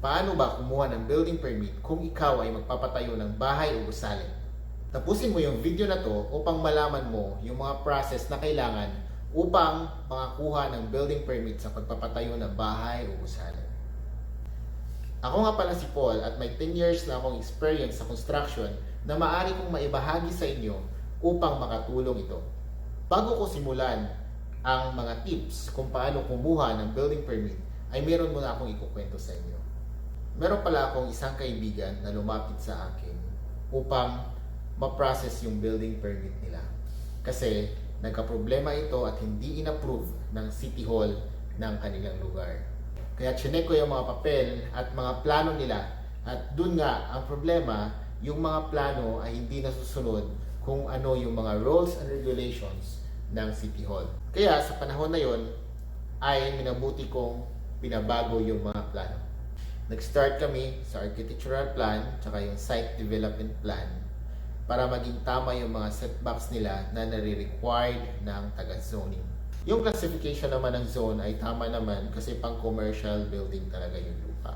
Paano ba kumuha ng building permit kung ikaw ay magpapatayo ng bahay o gusali? Tapusin mo yung video na to upang malaman mo yung mga process na kailangan upang makakuha ng building permit sa pagpapatayo ng bahay o gusali. Ako nga pala si Paul at may 10 years na akong experience sa construction na maaari kong maibahagi sa inyo upang makatulong ito. Bago ko simulan ang mga tips kung paano kumuha ng building permit, ay meron muna akong ikukwento sa inyo. Meron pala akong isang kaibigan na lumapit sa akin upang ma-process yung building permit nila. Kasi nagka-problema ito at hindi in-approve ng City Hall ng kanilang lugar. Kaya chinek ko yung mga papel at mga plano nila at dun nga ang problema, yung mga plano ay hindi nasusunod kung ano yung mga rules and regulations ng City Hall. Kaya sa panahon na yon ay minabuti kong binabago yung mga plano. Nag-start kami sa architectural plan tsaka yung site development plan para maging tama yung mga setbacks nila na nare-required ng taga-zoning. Yung classification naman ng zone ay tama naman kasi pang commercial building talaga yung lupa.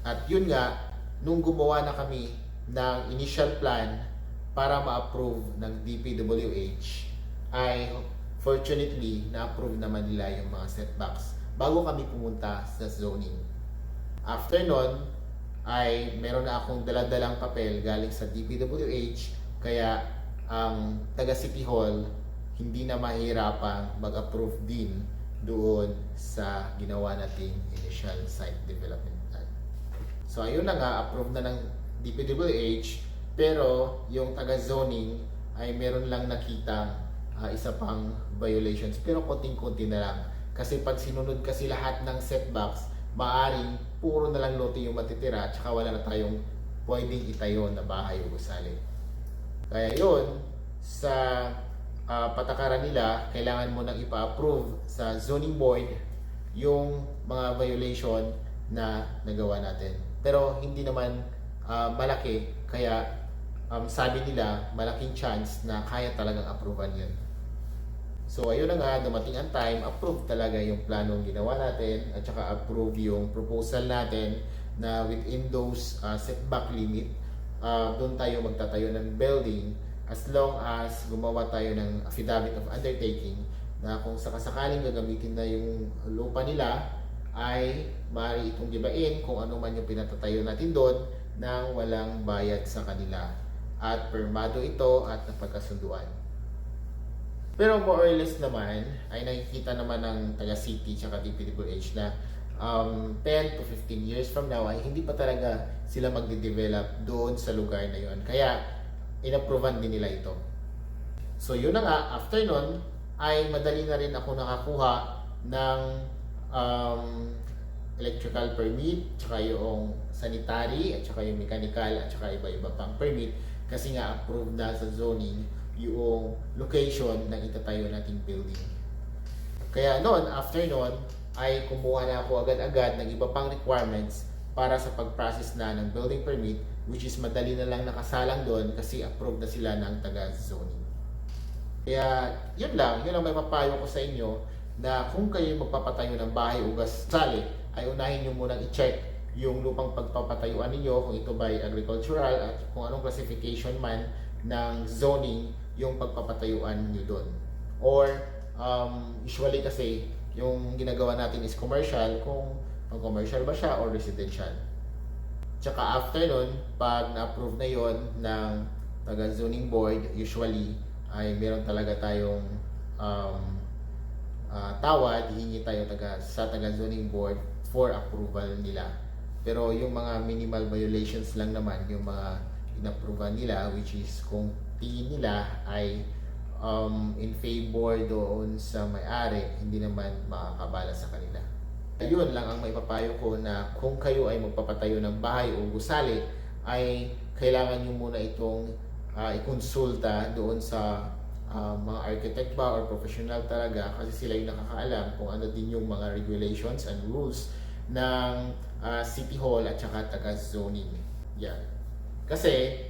At yun nga, nung gumawa na kami ng initial plan para ma-approve ng DPWH, ay fortunately na-approve naman nila yung mga setbacks bago kami pumunta sa zoning. After nun, ay meron na akong daladalang papel galing sa DPWH kaya ang taga City Hall hindi na mahirapang mag-approve din doon sa ginawa nating initial site development plan. So ayun na nga, approve na ng DPWH pero yung taga-zoning ay meron lang nakita ah, isa pang violations pero konting-konti na lang. Kasi pag sinunod kasi lahat ng setbacks, maaring puro na lang lote yung matitira at saka wala na tayong pwedeng itayo na bahay o gusali. Kaya yun, sa ah, patakaran nila, kailangan mo nang ipa-approve sa zoning board yung mga violation na nagawa natin. Pero hindi naman ah, malaki, kaya um, sabi nila, malaking chance na kaya talagang approval yun. So ayun na nga, dumating ang time, approve talaga yung planong ginawa natin at saka approve yung proposal natin na within those uh, setback limit, uh, doon tayo magtatayo ng building as long as gumawa tayo ng affidavit of undertaking na kung sakasakaling gagamitin na yung lupa nila ay maaari itong gibain kung ano man yung pinatatayo natin doon nang walang bayad sa kanila at permado ito at napagkasunduan. Pero more or less naman, ay nakikita naman ng taga city tsaka DPWH na um, 10 to 15 years from now ay hindi pa talaga sila magde-develop doon sa lugar na yon. Kaya inapprovean din nila ito. So yun na nga, after nun, ay madali na rin ako nakakuha ng um, electrical permit, tsaka yung sanitary, at tsaka yung mechanical, at tsaka iba-iba pang permit kasi nga approved na sa zoning yung location ng itatayo nating building. Kaya noon, after noon, ay kumuha na ako agad-agad ng iba pang requirements para sa pag-process na ng building permit which is madali na lang nakasalang doon kasi approved na sila ng taga-zoning. Kaya yun lang, yun ang may papayo ko sa inyo na kung kayo magpapatayo ng bahay o gasali, ay unahin nyo munang i-check yung lupang pagpapatayuan ninyo kung ito ba agricultural at kung anong classification man ng zoning yung pagpapatayuan nyo doon. Or um, usually kasi yung ginagawa natin is commercial kung pang commercial ba siya or residential. Tsaka after nun, pag na-approve na yon ng taga zoning board, usually ay meron talaga tayong um, ah, tawad, hihingi tayo taga, sa taga zoning board for approval nila. Pero yung mga minimal violations lang naman, yung mga inapproval nila, which is kung tingin nila ay um, in favor doon sa may-ari, hindi naman makakabala sa kanila. Ayun lang ang maipapayo ko na kung kayo ay magpapatayo ng bahay o gusali, ay kailangan nyo muna itong ah, ikonsulta doon sa ah, mga architect ba or professional talaga kasi sila yung nakakaalam kung ano din yung mga regulations and rules ng ah, City Hall at saka taga-zoning. Yan. Kasi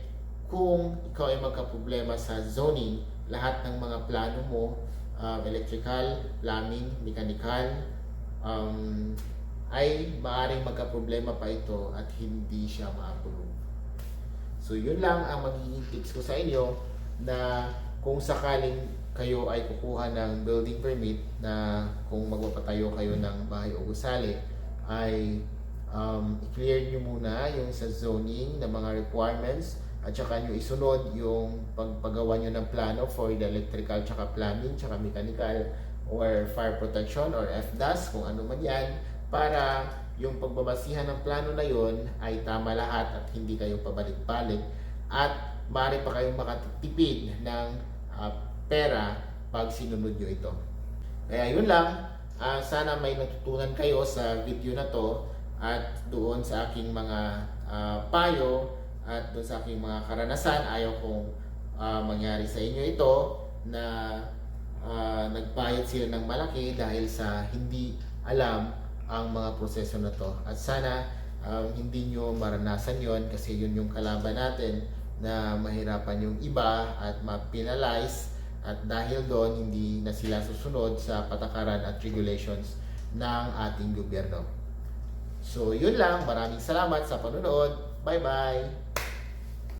kung ikaw ay magka-problema sa zoning, lahat ng mga plano mo, um, electrical, plumbing, mechanical, um, ay maaring magka-problema pa ito at hindi siya ma-approve. So yun lang ang magiging tips ko sa inyo na kung sakaling kayo ay kukuha ng building permit na kung magpapatayo kayo ng bahay o gusali ay um, i-clear nyo muna yung sa zoning na mga requirements at saka nyo isunod yung pagpagawa nyo ng plano for the electrical tsaka plumbing tsaka mechanical or fire protection or FDAS kung ano man yan para yung pagbabasihan ng plano na yon ay tama lahat at hindi kayo pabalik-balik at maaari pa kayong makatipid ng ah, pera pag sinunod nyo ito. Kaya yun lang, Ah, sana may natutunan kayo sa video na to at doon sa aking mga ah, payo at doon sa aking mga karanasan ayaw kong ah, mangyari sa inyo ito na ah, nagbayad sila ng malaki dahil sa hindi alam ang mga proseso na to at sana um, hindi nyo maranasan yon kasi yun yung kalaban natin na mahirapan yung iba at ma-penalize at dahil doon hindi na sila susunod sa patakaran at regulations ng ating gobyerno. So yun lang, maraming salamat sa panonood. Bye bye.